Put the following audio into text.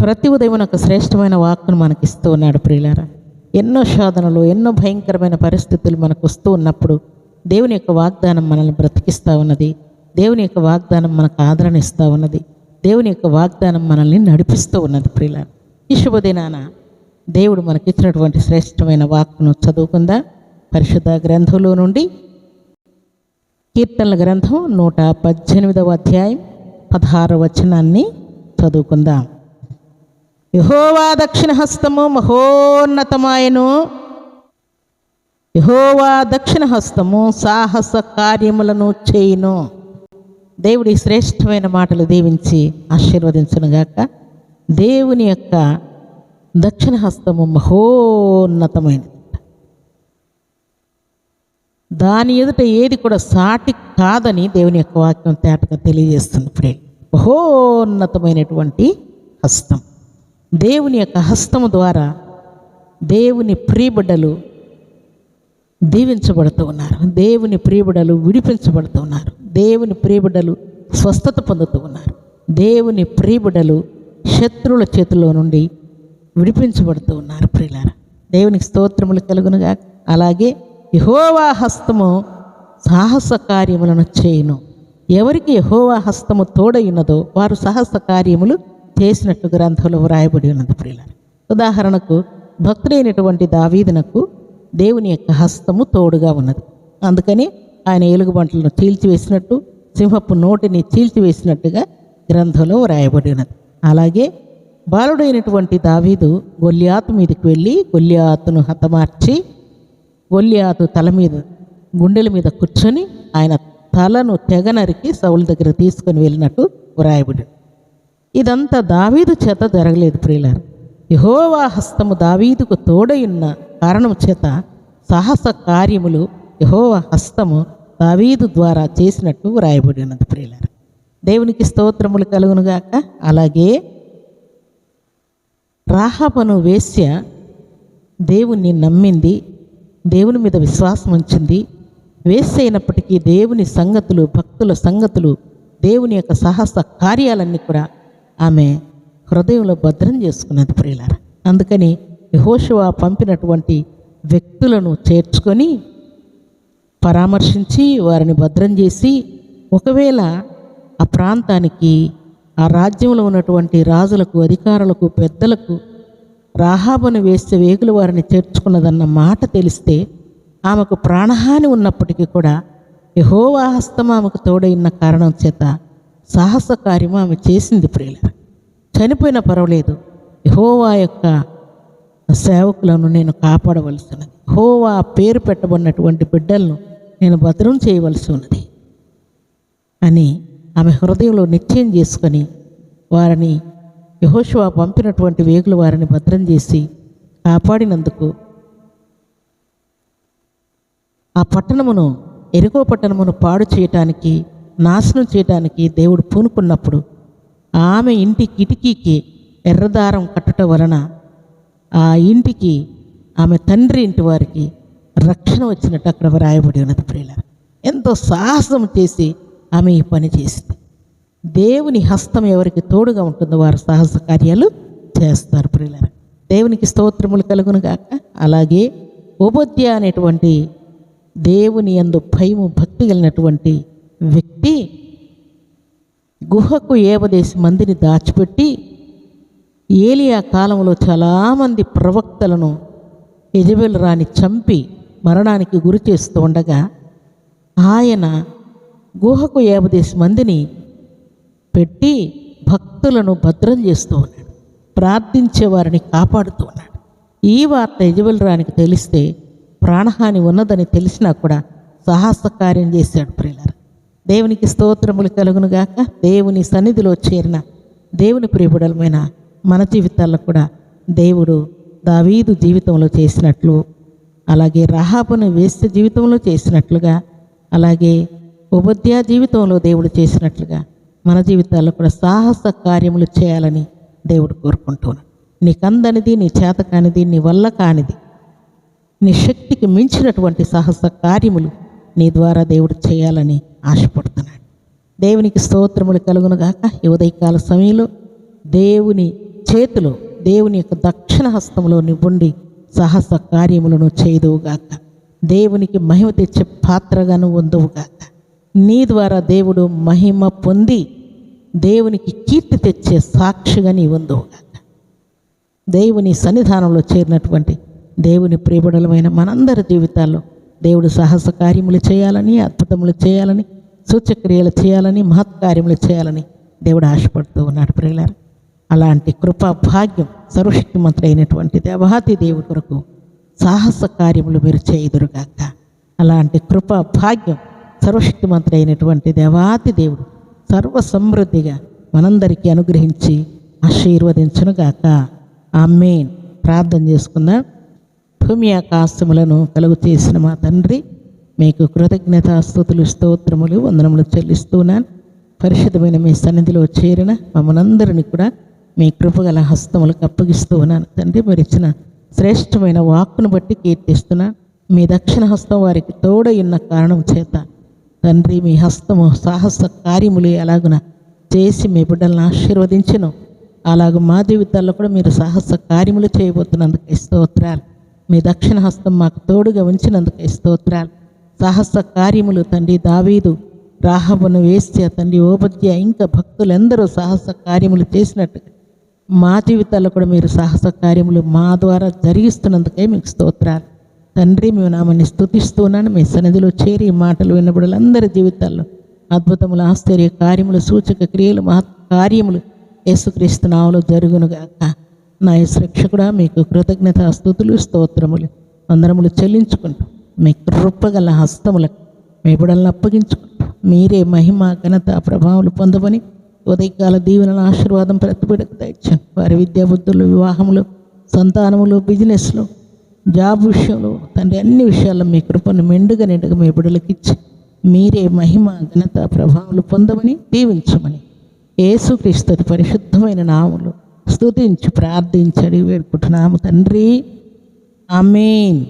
ప్రతి ఉదయం ఒక శ్రేష్టమైన వాక్కును మనకి ఇస్తూ ఉన్నాడు ప్రియులారా. ఎన్నో శోధనలు ఎన్నో భయంకరమైన పరిస్థితులు మనకు వస్తూ ఉన్నప్పుడు దేవుని యొక్క వాగ్దానం మనల్ని బ్రతికిస్తూ ఉన్నది. దేవుని యొక్క వాగ్దానం మనకు ఆదరణ ఇస్తూ ఉన్నది. దేవుని యొక్క వాగ్దానం మనల్ని నడిపిస్తూ ఉన్నది ప్రియుల ఈ శుభదినాన దేవుడు మనకిచ్చినటువంటి శ్రేష్టమైన వాక్కును చదువుకుందా. పరిశుద్ధ గ్రంథంలో నుండి కీర్తనల గ్రంథం నూట పద్దెనిమిదవ అధ్యాయం పదహారవ వచనాన్ని చదువుకుందాం. యహోవా దక్షిణ హస్తము మహోన్నతమాయను. యహోవా దక్షిణ హస్తము సాహస కార్యములను చేయును. దేవుడి శ్రేష్టమైన మాటలు దీవించి ఆశీర్వదించునుగాక. దేవుని యొక్క దక్షిణ హస్తము మహోన్నతమైనది. దాని ఎదుట ఏది కూడా సాటి కాదని దేవుని యొక్క వాక్యం తేటగా తెలియజేస్తుంది. ఫ్రెండ్ మహోన్నతమైనటువంటి హస్తం. దేవుని యొక్క హస్తము ద్వారా దేవుని ప్రియబిడ్డలు దీవించబడుతూ ఉన్నారు. దేవుని ప్రియబిడ్డలు విడిపించబడుతూ ఉన్నారు. దేవుని ప్రియబిడ్డలు స్వస్థత పొందుతూ ఉన్నారు. దేవుని ప్రియబిడ్డలు శత్రువుల చేతిలో నుండి విడిపించబడుతూ ఉన్నారు ప్రియులారా. దేవునికి స్తోత్రములు కలుగునుగా. అలాగే యహోవా హస్తము సాహస కార్యములను చేయును. ఎవరికి యహోవా హస్తము తోడైనదో వారు సాహస కార్యములు చేసినట్టు గ్రంథంలో వ్రాయబడి ఉన్నది ప్రియులారా. ఉదాహరణకు భక్తుడైనటువంటి దావీదునకు దేవుని యొక్క హస్తము తోడుగా ఉన్నది. అందుకని ఆయన ఎలుగుబంటలను చీల్చివేసినట్టు సింహపు నోటిని చీల్చివేసినట్టుగా గ్రంథంలో వ్రాయబడి ఉన్నది. అలాగే బాలుడైనటువంటి దావీదు గొల్లియాతు మీదకి వెళ్ళి గొల్లియాతును హతమార్చి గొల్లియాతు తల మీద గుండెల మీద కూర్చొని ఆయన తలను తెగ నరికి సౌల దగ్గర తీసుకొని వెళ్ళినట్టు వ్రాయబడి ఇదంతా దావీదు చేత జరగలేదు ప్రియులారు. యహోవా హస్తము దావీదుకు తోడయున్న కారణం చేత సాహస కార్యములు యహోవా హస్తము దావీదు ద్వారా చేసినట్టు వ్రాయబడి ఉన్నది ప్రియులారు. దేవునికి స్తోత్రములు కలుగునుగాక అలాగే రాహపను వేశ్య దేవుణ్ణి నమ్మింది దేవుని మీద విశ్వాసం ఉంచింది. వేశ్య అయినప్పటికీ దేవుని సంగతులు భక్తుల సంగతులు దేవుని యొక్క సాహస కార్యాలన్నీ కూడా ఆమె హృదయంలో భద్రం చేసుకున్నది ప్రియులార. అందుకని యహోషువ పంపినటువంటి వ్యక్తులను చేర్చుకొని పరామర్శించి వారిని భద్రం చేసి ఒకవేళ ఆ ప్రాంతానికి ఆ రాజ్యంలో ఉన్నటువంటి రాజులకు అధికారులకు పెద్దలకు రాహాబను వేస్తే వేగులు వారిని చేర్చుకున్నదన్న మాట తెలిస్తే ఆమెకు ప్రాణహాని ఉన్నప్పటికీ కూడా యహోవాహస్తం ఆమెకు తోడైన కారణం చేత సాహస కార్యము ఆమె చేసింది ప్రియుల చనిపోయిన పర్వాలేదు. యహోవా యొక్క సేవకులను నేను కాపాడవలసినది. హోవా పేరు పెట్టబడినటువంటి బిడ్డలను నేను భద్రం చేయవలసి ఉన్నది అని ఆమె హృదయంలో నిశ్చయం చేసుకొని వారిని యహోషువా పంపినటువంటి వేగులు వారిని భద్రం చేసి కాపాడినందుకు ఆ పట్టణమును ఎరుకో పట్టణమును పాడు చేయటానికి నాశనం చేయటానికి దేవుడు పూనుకున్నప్పుడు ఆమె ఇంటి కిటికీకి ఎర్రదారం కట్టడం వలన ఆ ఇంటికి ఆమె తండ్రి ఇంటి వారికి రక్షణ వచ్చినట్టు అక్కడ వ్రాయబడి ఉన్నది ప్రియుల ఎంతో సాహసం చేసి ఆమె ఈ పని చేసింది. దేవుని హస్తం ఎవరికి తోడుగా ఉంటుందో వారు సాహస కార్యాలు చేస్తారు ప్రియుల దేవునికి స్తోత్రములు కలుగును కాక అలాగే ఉపద్య అనేటువంటి దేవుని యందు భయము భక్తి కలిగినటువంటి వ్యక్తి గుహకు ఏవదేసి మందిని దాచిపెట్టి ఏలియా కాలంలో చాలామంది ప్రవక్తలను యజబెల్ రాణి చంపి మరణానికి గురి చేస్తూ ఉండగా ఆయన గుహకు ఏవదేసి మందిని పెట్టి భక్తులను భద్రం చేస్తూ ఉన్నాడు. ప్రార్థించే వారిని కాపాడుతూ ఉన్నాడు. ఈ వార్త యజబెల్ రానికి తెలిస్తే ప్రాణహాని ఉన్నదని తెలిసినా కూడా సాహస కార్యం చేశాడు ప్రియులారా. దేవునికి స్తోత్రములు కలుగునుగాక దేవుని సన్నిధిలో చేరిన దేవుని ప్రియబుడలమైన మన జీవితాల్లో కూడా దేవుడు దావీదు జీవితంలో చేసినట్లు అలాగే రహాబును వేశ్య జీవితంలో చేసినట్లుగా అలాగే ఉపధ్యా జీవితంలో దేవుడు చేసినట్లుగా మన జీవితాల్లో కూడా సాహస కార్యములు చేయాలని దేవుడు కోరుకుంటున్నాడు. నీకందనిది నీ చేత కానిది నీ వల్ల కానిది నీ శక్తికి మించినటువంటి సాహస కార్యములు నీ ద్వారా దేవుడు చేయాలని ఆశపడుతున్నాడు. దేవునికి స్తోత్రములు కలుగునుగాక ఈ ఉదయకాల సమయంలో దేవుని చేతిలో దేవుని యొక్క దక్షిణ హస్తంలో నివ్వండి. సాహస కార్యములను చేయదువుగాక దేవునికి మహిమ తెచ్చే పాత్రగాను ఉందవుగాక నీ ద్వారా దేవుడు మహిమ పొంది దేవునికి కీర్తి తెచ్చే సాక్షిగా నీ ఉందువుగాక దేవుని సన్నిధానంలో చేరినటువంటి దేవుని ప్రియబడలమైన మనందరి జీవితాల్లో దేవుడు సాహస కార్యములు చేయాలని అద్భుతములు చేయాలని సూచక్రియలు చేయాలని మహత్కార్యములు చేయాలని దేవుడు ఆశపడుతూ ఉన్నాడు ప్రియులారు. అలాంటి కృపా భాగ్యం సర్వశక్తిమంతుడైనటువంటి దేవాతి దేవుడి కొరకు సాహస కార్యములు మీరు చేయుదురుగాక. అలాంటి కృపా భాగ్యం సర్వశక్తిమంతుడైనటువంటి దేవాతి దేవుడు సర్వ సమృద్ధిగా మనందరికీ అనుగ్రహించి ఆశీర్వదించునుగాక. మెయిన్ ప్రార్థన చేసుకుందాం. భూమి ఆకాశములను కలుగు చేసిన మా తండ్రి మీకు కృతజ్ఞత స్థుతులు స్తోత్రములు వందనములు చెల్లిస్తున్నాను. పరిశుద్ధమైన మీ సన్నిధిలో చేరిన మమ్మల్ందరినీ కూడా మీ కృపగల హస్తములకు అప్పగిస్తూ ఉన్నాను తండ్రి మీరు ఇచ్చిన శ్రేష్టమైన వాక్కును బట్టి కీర్తిస్తున్నాను. మీ దక్షిణ హస్తం వారికి తోడై కారణం చేత తండ్రి మీ హస్తము సాహస కార్యములు ఎలాగున చేసి మీ బిడ్డలను ఆశీర్వదించను. అలాగ మా జీవితాల్లో కూడా మీరు సాహస కార్యములు చేయబోతున్నందుకు స్తోత్రాలు. మీ దక్షిణ హస్తం మాకు తోడుగా ఉంచినందుకే స్తోత్రాలు. సాహస కార్యములు తండ్రి దావీదు రాహబును వేస్తే తండ్రి ఓపద్య ఇంకా భక్తులందరూ సాహస కార్యములు చేసినట్టు మా జీవితాల్లో కూడా మీరు సాహస కార్యములు మా ద్వారా జరిగిస్తున్నందుకే మీకు స్తోత్రాలు. తండ్రి మేము నామని స్థుతిస్తున్నాను మీ సన్నిధిలో చేరి మాటలు విన్నబడులందరి జీవితాల్లో అద్భుతములు ఆశ్చర్య కార్యములు సూచక క్రియలు మహత్ కార్యములు యేసుక్రీస్తు నామలో జరుగునుగాక. నా రక్షకుడా మీకు కృతజ్ఞత స్థుతులు స్తోత్రములు వందనములు చెల్లించుకుంటూ మీ కృపగల హస్తములకు మీ బిడలను అప్పగించుకుంటూ మీరే మహిమ ఘనత ప్రభావాలు పొందమని ఉదయకాల దీవెనల ఆశీర్వాదం ప్రతిబిడకు తెచ్చాను వారి విద్యా బుద్ధులు వివాహములు సంతానములు బిజినెస్లు జాబ్ విషయంలో తండ్రి అన్ని విషయాల్లో మీ కృపను మెండుగా నిండుగా మీ బిడలకు ఇచ్చి మీరే మహిమ ఘనత ప్రభావాలు పొందమని దీవించమని ఏసుక్రీస్తు పరిశుద్ధమైన నాములు స్తుతించి ప్రార్థించడి వేడుకుంటున్నాము తండ్రి. ఆమెన్.